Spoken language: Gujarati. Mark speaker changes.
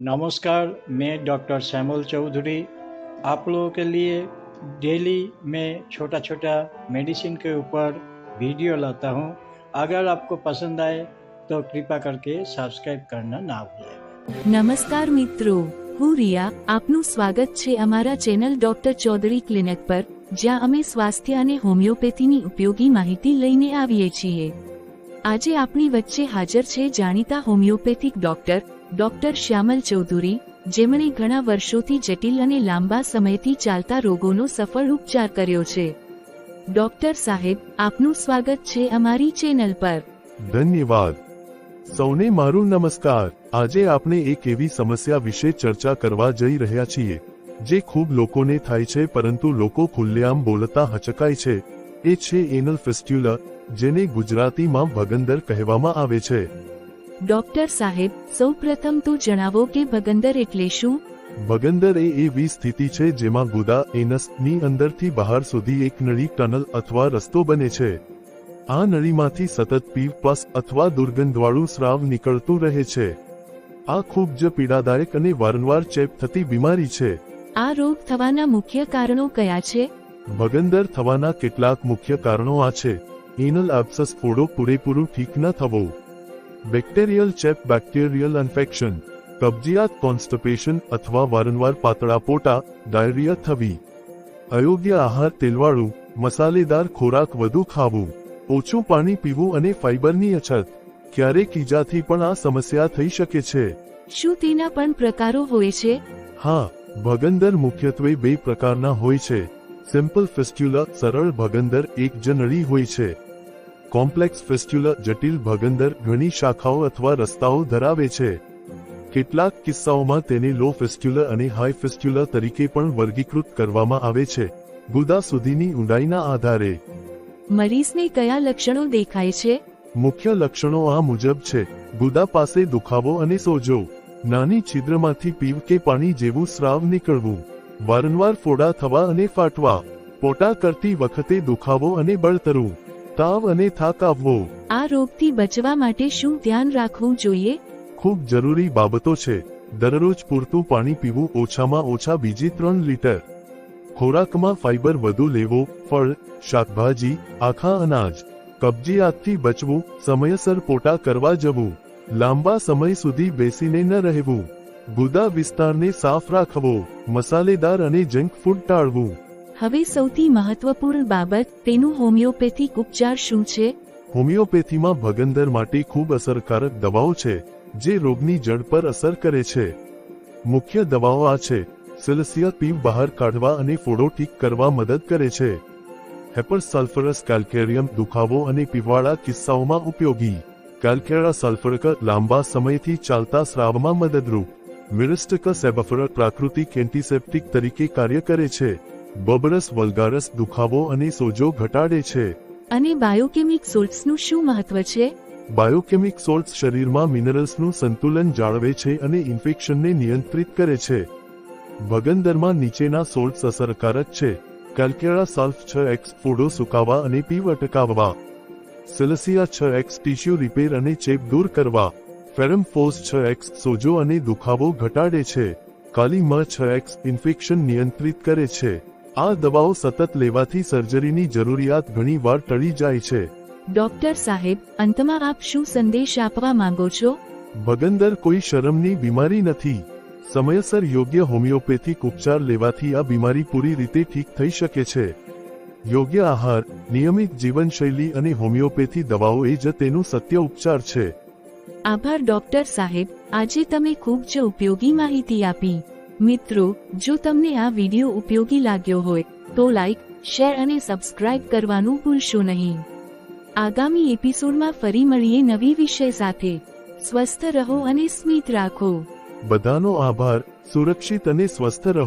Speaker 1: नमस्कार मैं डॉक्टर श्यामल चौधरी आप लोगों के लिए डेली मैं छोटा छोटा मेडिसिन के ऊपर वीडियो लाता हूँ अगर आपको पसंद आए तो कृपा करके सब्सक्राइब करना ना भूलें
Speaker 2: નમસ્કાર મિત્રો હું રિયા આપનું સ્વાગત છે અમારા ચેનલ ડોક્ટર ચૌધરી ક્લિનિક પર જ્યાં અમે સ્વાસ્થ્ય અને હોમિયોપેથીની ઉપયોગી માહિતી લઈને આવીએ છીએ આજે આપણી વચ્ચે હાજર છે જાણીતા homeopathic doctor doctor Shyamal Chaudhari, જેમણે ઘણા વર્ષોથી જટિલ અને લાંબા સમયથી ચાલતા રોગોનો સફળ ઉપચાર કર્યો છે. ડોક્ટર સાહેબ, આપનું સ્વાગત છે અમારી ચેનલ પર.
Speaker 3: ધન્યવાદ. સૌને મારું નમસ્કાર. આજે આપણે એક એવી સમસ્યા વિશે ચર્ચા કરવા જઈ રહ્યા છીએ, જે ખૂબ લોકોને થાય છે પરંતુ લોકો ખુલ્લેઆમ બોલતા હચકાય છે. એ છે એનલ ફેસ્ટ્યુલા, જેને ગુજરાતીમાં ભગંદર કહેવામાં આવે છે.
Speaker 2: ડોક્ટર સાહેબ સૌપ્રથમ તો જણાવો કે ભગંદર એટલે શું?
Speaker 3: ભગંદર એ એવી સ્થિતિ છે જેમાં ગુદા એનસની અંદરથી બહાર સુધી એક નળી ટનલ અથવા રસ્તો બને છે. આ નળીમાંથી સતત પીવ પસ અથવા દુર્ગંધવાળું સ્રાવ નીકળતું રહે છે. આ ખૂબ જ પીડાદાયક અને વારંવાર ચેપ થતી બીમારી છે.
Speaker 2: આ રોગ થવાના મુખ્ય કારણો કયા છે?
Speaker 3: ભગંદર થવાના કેટલાક મુખ્ય કારણો આ છે. એનલ એબ્સસ ફોડો પૂરેપૂરું ઠીક ન થવો. બેક્ટેરિયલ ચેપ બેક્ટેરિયલ ઇન્ફેક્શન કબજિયાત કોન્સ્ટિપેશન અથવા વારંવાર પાતળા પોટા ડાયરિયા થવી. અયોગ્ય આહાર તેલવાળું મસાલેદાર ખોરાક વધુ ખાવું. ઓછું પાણી પીવું અને ફાઇબરની અછત. ક્યારેક ઈજાથી પણ આ સમસ્યા થઈ શકે છે.
Speaker 2: શું તેના પણ પ્રકારો હોય છે?
Speaker 3: હા ભગંદર મુખ્યત્વે બે પ્રકારના હોય છે. સિમ્પલ ફિસ્ટ્યુલા સરળ ભગંદર એક જનળી હોય છે. કોમ્પ્લેક્સ ફેસ્ટ્યુલા જટિલ ભગંદર ઘણી શાખાઓ અથવા રસ્તાઓ ધરાવે છે. કેટલાક કિસ્સાઓમાં તેને લો ફેસ્ટ્યુલા અને હાઈ ફેસ્ટ્યુલા તરીકે પણ વર્ગીકૃત કરવામાં આવે છે. ગુદા સુધીની ઊંડાઈના આધારે.
Speaker 2: મરીઝને કયા લક્ષણો દેખાય છે?
Speaker 3: મુખ્ય લક્ષણો આ મુજબ છે. ગુદા પાસે દુખાવો અને સોજો. નાની છિદ્રમાંથી પીવ કે પાણી જેવું સ્રાવ નીકળવું. વારંવાર ફોડા થવા અને ફાટવા. પોટા કરતી વખતે દુખાવો અને બળતરું. તાવ અને થાક આવવો.
Speaker 2: આ રોગથી બચવા માટે શું ધ્યાન રાખવું જોઈએ?
Speaker 3: ખૂબ જરૂરી બાબતો છે. દરરોજ પૂરતું પાણી પીવું ઓછામાં ઓછા બીજી ત્રણ લીટર. ખોરાકમાં ફાઇબર વધુ લેવો ફળ શાકભાજી આખા અનાજ. કબજિયાતથી બચવું સમયસર પોટા કરવા જવું. લાંબા સમય સુધી બેસીને ન રહેવું. ગુદા વિસ્તારને સાફ રાખવો. મસાલેદાર અને જંક ફૂડ ટાળવું.
Speaker 2: હવે સૌથી મહત્વપૂર્ણ બાબત તેનું હોમિયોપેથિક ઉપચાર શું છે?
Speaker 3: હોમિયોપેથીમાં ભગંદર માટે ખૂબ અસરકારક દવાઓ છે, જે રોગની જડ પર અસર કરે છે. મુખ્ય દવાઓ આ છે, સિલસિયા પીવ બહાર કાઢવા અને ફોડો ઠીક કરવા મદદ કરે છે. હેપર સલ્ફરસ કેલ્કેરિયમ દુખાવો અને પીવાળા કિસ્સાઓમાં ઉપયોગી. કેલ્કેરા સલ્ફરક લાંબા સમયથી ચાલતા સ્રાવમાં મદદરૂપ. મિરિસ્ટક સેબફર પ્રાકૃતિક એન્ટિસેપ્ટિક તરીકે કાર્ય કરે છે. બબરસ વલ્ગારસ દુખાવો અને સોજો ઘટાડે છે.
Speaker 2: અને બાયોકેમિક સોલ્ટ્સનું શું મહત્વ છે?
Speaker 3: બાયોકેમિક સોલ્ટ્સ શરીરમાં મિનરલ્સનું સંતુલન જાળવે છે અને ઇન્ફેક્શનને નિયંત્રિત કરે છે. ભગંદરમાં નીચેના સોલ્ટ્સ અસરકારક છે. કેલ્કેરા સલ્ફ છ એક્સ ફોડો સુકાવા અને પીવ અટકાવવા. સેલસિયા છ એક્સ ટિશ્યુ રિપેર અને ચેપ દૂર કરવા. ફેરમફોસ છ એક્સ સોજો અને દુખાવો ઘટાડે છે. કાલી મ છ એક્સ ઇન્ફેક્શન નિયંત્રિત કરે છે. આ દવાઓ સતત લેવાથી સર્જરીની જરૂરિયાત ઘણી વાર ટળી જાય છે.
Speaker 2: ડોક્ટર સાહેબ અંતમાં આપ શું સંદેશ આપવા માંગો છો?
Speaker 3: ભગંદર કોઈ શરમની બીમારી નથી. સમયસર યોગ્ય હોમિયોપેથિક ઉપચાર લેવાથી આ બીમારી પૂરી રીતે ઠીક થઈ શકે છે. યોગ્ય આહાર નિયમિત જીવનશૈલી અને હોમિયોપેથી દવાઓ એ જ તેનું સત્ય ઉપચાર છે.
Speaker 2: આભાર ડોક્ટર સાહેબ આજે તમે ખૂબ જ ઉપયોગી માહિતી આપી. મિત્રો, જો તમને આ વીડિયો ઉપયોગી લાગ્યો હોય, તો લાઈક, શેર અને સબસ્ક્રાઇબ કરવાનું ભૂલશો નહીં. આગામી એપિસોડમાં ફરી મળીએ નવી વિષય સાથે. સ્વસ્થ રહો અને સ્મિત રાખો.
Speaker 3: બધાનો આભાર. સુરક્ષિત અને સ્વસ્થ રહો.